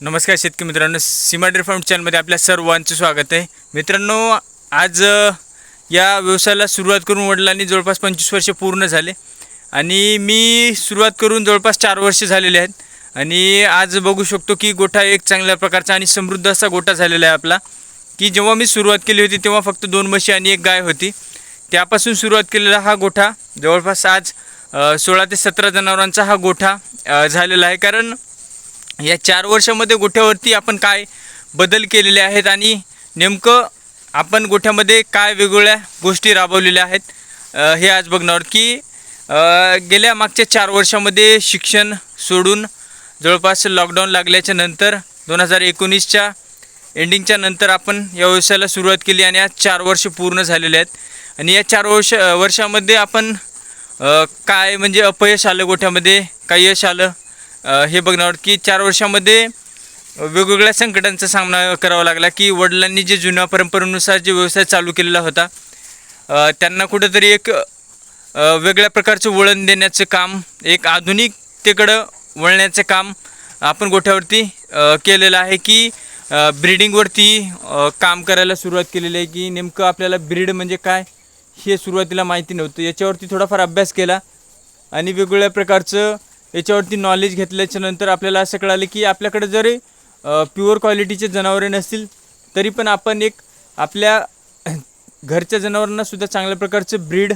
नमस्कार शेतकरी मित्रांनो सीमा डेअरी फार्म चॅनलमध्ये आपल्या सर्वांचं स्वागत आहे. मित्रांनो आज या व्यवसायाला सुरुवात करून वडिलांनी जवळपास पंचवीस वर्ष पूर्ण झाले. आणि मी सुरुवात करून जवळपास चार वर्ष झालेले आहेत. आणि आज बघू शकतो की गोठा एक चांगल्या प्रकारचा आणि समृद्ध असा गोठा झालेला आहे आपला. की जेव्हा मी सुरुवात केली होती तेव्हा फक्त दोन म्हशी आणि एक गाय होती. त्यापासून सुरुवात केलेला हा गोठा जवळपास आज सोळा ते सतरा जनावरांचा हा गोठा झालेला आहे. कारण या चार वर्षामध्ये गोठ्यावरती आपण काय बदल केलेले आहेत आणि नेमकं आपण गोठ्यामध्ये काय वेगवेगळ्या गोष्टी राबवलेल्या आहेत हे आज बघणार की गेल्या मागच्या चार वर्षामध्ये शिक्षण सोडून जवळपास लॉकडाऊन लागल्याच्या नंतर दोन हजार एकोणीसच्या एंडिंगच्या नंतर आपण या व्यवसायाला सुरुवात केली आणि आज चार वर्ष पूर्ण झालेले आहेत. आणि या चार वर्ष वर्षामध्ये आपण काय म्हणजे अपयश आलं गोठ्यामध्ये काय यश आलं? हे बघणार आहोत की चार वर्षामध्ये वेगवेगळ्या संकटांचा सामना करावा लागला की वडिलांनी जे जुन्या परंपरेनुसार जे व्यवसाय चालू केलेला होता त्यांना कुठंतरी एक वेगळ्या प्रकारचं वळण देण्याचं काम एक आधुनिकतेकडं वळण्याचं काम आपण गोठ्यावरती केलेलं आहे की ब्रीडिंगवरती काम करायला सुरुवात केलेली आहे की नेमकं आपल्याला ब्रीड म्हणजे काय हे सुरुवातीला माहिती नव्हतं. याच्यावरती थोडाफार अभ्यास केला आणि वेगवेगळ्या प्रकारचं याच्यावरती नॉलेज घेतल्याच्या नंतर आपल्याला असं कळालं की आपल्याकडे जरी प्युअर क्वालिटीचे जनावरे नसतील तरी पण आपण एक आपल्या घरच्या जनावरांना सुद्धा चांगल्या प्रकारचं ब्रीड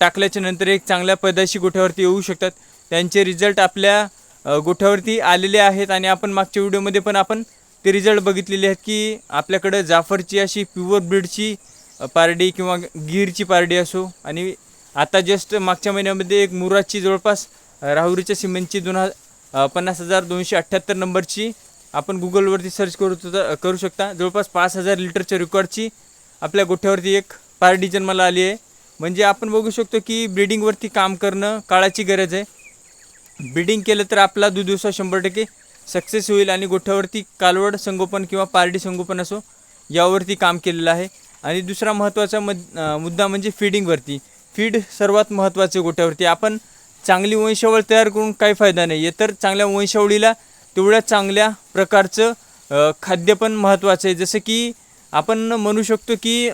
टाकल्याच्या नंतर एक चांगल्या पैदाशी गोठ्यावरती येऊ शकतात. त्यांचे रिझल्ट आपल्या गोठ्यावरती आलेले आहेत आणि आपण मागच्या व्हिडिओमध्ये पण आपण ते रिझल्ट बघितलेले आहेत की आपल्याकडं जाफरची अशी प्युअर ब्रीडची पारडी किंवा गीरची पारडी असो आणि आता जस्ट मागच्या महिन्यामध्ये एक मुराची जवळपास राहुरीच्या सिमेंटची दोन ह पन्नास हजार दोनशे अठ्ठ्याहत्तर नंबरची आपण गुगलवरती सर्च करू करू शकता. जवळपास पाच हजार लिटरच्या रेकॉर्डची आपल्या गोठ्यावरती एक पार्टी जन्माला आली आहे. म्हणजे आपण बघू शकतो की ब्रिडिंगवरती काम करणं काळाची गरज आहे. ब्रिडिंग केलं तर आपला दूध व्यवसाय शंभर टक्के सक्सेस होईल आणि गोठ्यावरती कालवड संगोपन किंवा पारडी संगोपन असो यावरती काम केलेलं आहे. आणि दुसरा महत्त्वाचा मद मुद्दा म्हणजे फीडिंगवरती फीड सर्वात महत्त्वाचं गोठ्यावरती. आपण चांगली वंशावळ तयार करून काही फायदा नाही. आहे तर चांगल्या वंशावळीला तेवढ्या चांगल्या प्रकारचं खाद्य पण महत्त्वाचं आहे. जसं की आपण म्हणू शकतो की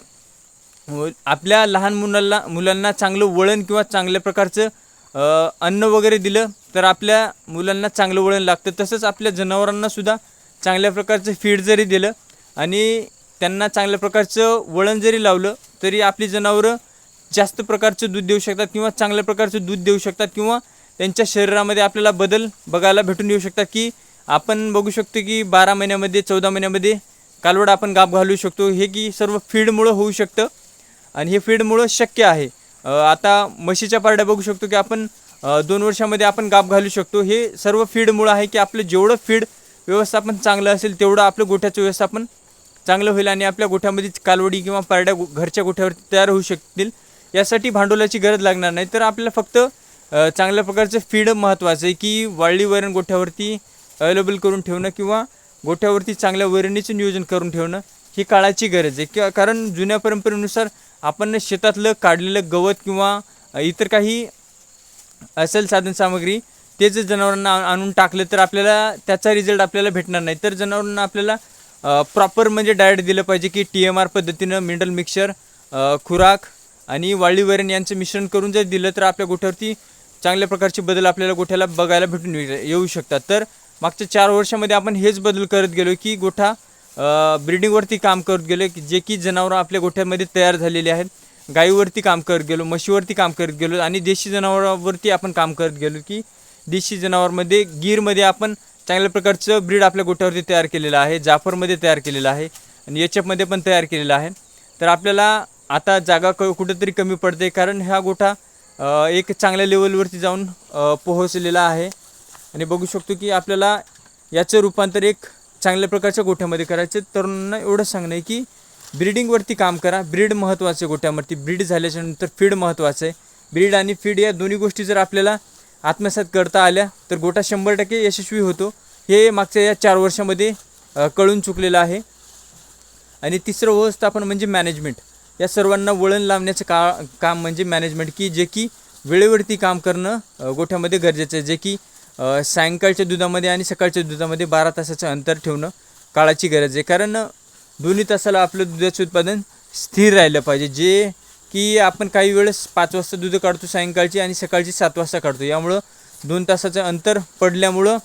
आपल्या लहान मुलांना मुलांना चांगलं वळण किंवा चांगल्या प्रकारचं अन्न वगैरे दिलं तर आपल्या मुलांना चांगलं वळण लागतं. तसंच आपल्या जनावरांनासुद्धा चांगल्या प्रकारचं फीड जरी दिलं आणि त्यांना चांगल्या प्रकारचं वळण जरी लावलं तरी आपली जनावरं जास्त प्रकारचं दूध देऊ शकतात किंवा चांगल्या प्रकारचं दूध देऊ शकतात किंवा त्यांच्या शरीरामध्ये आपल्याला बदल बघायला भेटून येऊ शकतात की आपण बघू शकतो की बारा महिन्यामध्ये चौदा महिन्यामध्ये कालवड आपण गाप घालू शकतो. हे की सर्व फीडमुळं होऊ शकतं आणि हे फीडमुळं शक्य आहे. आता म्हशीच्या पारड्या बघू शकतो की आपण दोन वर्षामध्ये आपण गाप घालू शकतो. हे सर्व फीडमुळं आहे की आपलं जेवढं फीड व्यवस्थापन चांगलं असेल तेवढं आपलं गोठ्याचं व्यवस्थापन चांगलं होईल आणि आपल्या गोठ्यामध्ये कालवडी किंवा पारड्या घरच्या गोठ्यावर तयार होऊ शकतील. यासाठी भांडवलाची गरज लागणार नाही. तर आपल्याला फक्त चांगल्या प्रकारचं फीड महत्त्वाचं आहे की वाळली वैरण गोठ्यावरती अवेलेबल करून ठेवणं किंवा गोठ्यावरती चांगल्या वैरणीचं नियोजन करून ठेवणं ही काळाची गरज आहे. किंवा कारण जुन्या परंपरेनुसार आपण शेतातलं काढलेलं गवत किंवा इतर काही असेल साधनसामग्री ते जर जनावरांना आणून टाकलं तर आपल्याला त्याचा रिझल्ट आपल्याला भेटणार नाही. तर जनावरांना आपल्याला प्रॉपर म्हणजे डाएट दिलं पाहिजे की टी एम आर पद्धतीनं मिनरल मिक्सर खुराक आणि वाळली वैरण यांचं मिश्रण करून जर दिलं तर आपल्या गोठ्यावरती चांगल्या प्रकारचे बदल आपल्याला गोठ्याला बघायला भेटून येऊ येऊ शकतात. तर मागच्या चार वर्षामध्ये आपण हेच बदल करत गेलो की गोठा ब्रिडिंगवरती काम करत गेलो की जे की जनावरं आपल्या गोठ्यामध्ये तयार झालेली आहेत. गाईवरती काम करत गेलो म्हशीवरती काम करत गेलो आणि देशी जनावरांवरती आपण काम करत गेलो की देशी जनावरमध्ये गीरमध्ये आपण चांगल्या प्रकारचं ब्रीड आपल्या गोठ्यावरती तयार केलेलं आहे जाफरमध्ये तयार केलेलं आहे आणि एच एफमध्ये पण तयार केलेलं आहे. तर आपल्याला आता जागा क कुठंतरी कमी पडते कारण हा गोठा एक चांगल्या लेवलवरती जाऊन पोहोचलेला आहे. आणि बघू शकतो की आपल्याला याचं रूपांतर एक चांगल्या प्रकारच्या गोठ्यामध्ये करायचं तरुणांना एवढं सांगणं आहे की ब्रीडिंगवरती काम करा. ब्रीड महत्त्वाचं आहे गोठ्यावरती. ब्रीड झाल्याच्यानंतर फीड महत्त्वाचं आहे. ब्रीड आणि फीड या दोन्ही गोष्टी जर आपल्याला आत्मसात करता आल्या तर गोठा शंभर टक्के यशस्वी होतो. हे मागच्या या चार वर्षामध्ये कळून चुकलेलं आहे. आणि तिसरं व्यवस्थापन म्हणजे मॅनेजमेंट या सर्वांना वळण लावण्याचं का काम म्हणजे मॅनेजमेंट की जे की वेळेवरती काम करणं गोठ्यामध्ये गरजेचं आहे. जे की सायंकाळच्या दुधामध्ये आणि सकाळच्या दुधामध्ये बारा तासाचं अंतर ठेवणं काळाची गरज आहे. कारण दोन्ही तासाला आपलं दुधाचं उत्पादन स्थिर राहिलं पाहिजे. जे की आपण काही वेळेस पाच वाजता दूध काढतो सायंकाळची आणि सकाळची सात वाजता काढतो. यामुळं दोन तासाचं अंतर पडल्यामुळं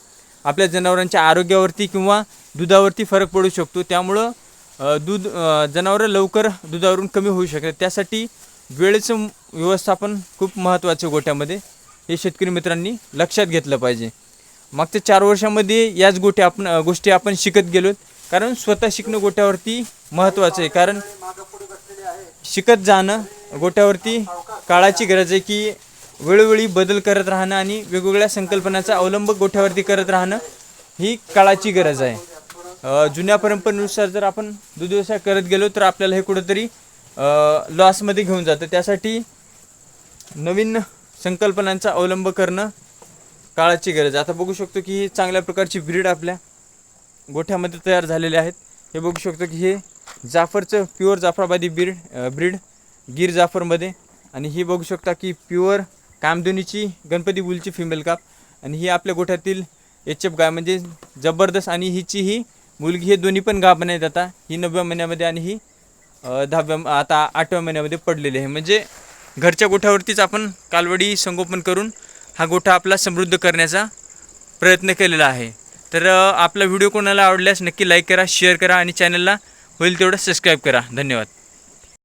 आपल्या जनावरांच्या आरोग्यावरती किंवा दुधावरती फरक पडू शकतो. त्यामुळं दूध जनावरं लवकर दुधावरून कमी होऊ शकतात. त्यासाठी वेळेचं व्यवस्थापन खूप महत्त्वाचं आहे गोट्यामध्ये. हे शेतकरी मित्रांनी लक्षात घेतलं पाहिजे. मागच्या चार वर्षामध्ये याच गोट्या आपण गोष्टी आपण शिकत गेलो कारण स्वतः शिकणं गोट्यावरती महत्त्वाचं आहे. कारण शिकत जाणं गोट्यावरती काळाची गरज आहे की वेळोवेळी बदल करत राहणं आणि वेगवेगळ्या संकल्पनाचा अवलंब गोठ्यावरती करत राहणं ही काळाची गरज आहे. जुन्या परंपरेनुसार जर आपण दूध व्यवसाय करत गेलो तर आपल्याला हे कुठंतरी लॉसमध्ये घेऊन जातं. त्यासाठी नवीन संकल्पनांचा अवलंब करणं काळाची गरज आता बघू शकतो की ही चांगल्या प्रकारची ब्रीड आपल्या गोठ्यामध्ये तयार झालेले आहेत. हे बघू शकतो की हे जाफरचं pure Jafarabadi breed breed Gir जाफरमध्ये. आणि ही बघू शकता की प्युअर कामधुनीची गणपती बुलची फिमेल काप आणि ही आपल्या गोठ्यातील एच एफ गाय म्हणजे जबरदस्त. आणि हिची ही मुलगी हे दोन्ही पण गाभण आहेत आता. ही नवव्या महिन्यामध्ये आणि ही दहाव्या आता आठव्या महिन्यामध्ये पडलेली आहे. म्हणजे घरच्या गोठ्यावरतीच आपण कालवडी संगोपन करून हा गोठा आपला समृद्ध करण्याचा प्रयत्न केलेला आहे. तर आपला व्हिडिओ कोणाला आवडल्यास नक्की लाईक करा शेअर करा आणि चॅनलला होईल तेवढं सबस्क्राईब करा. धन्यवाद.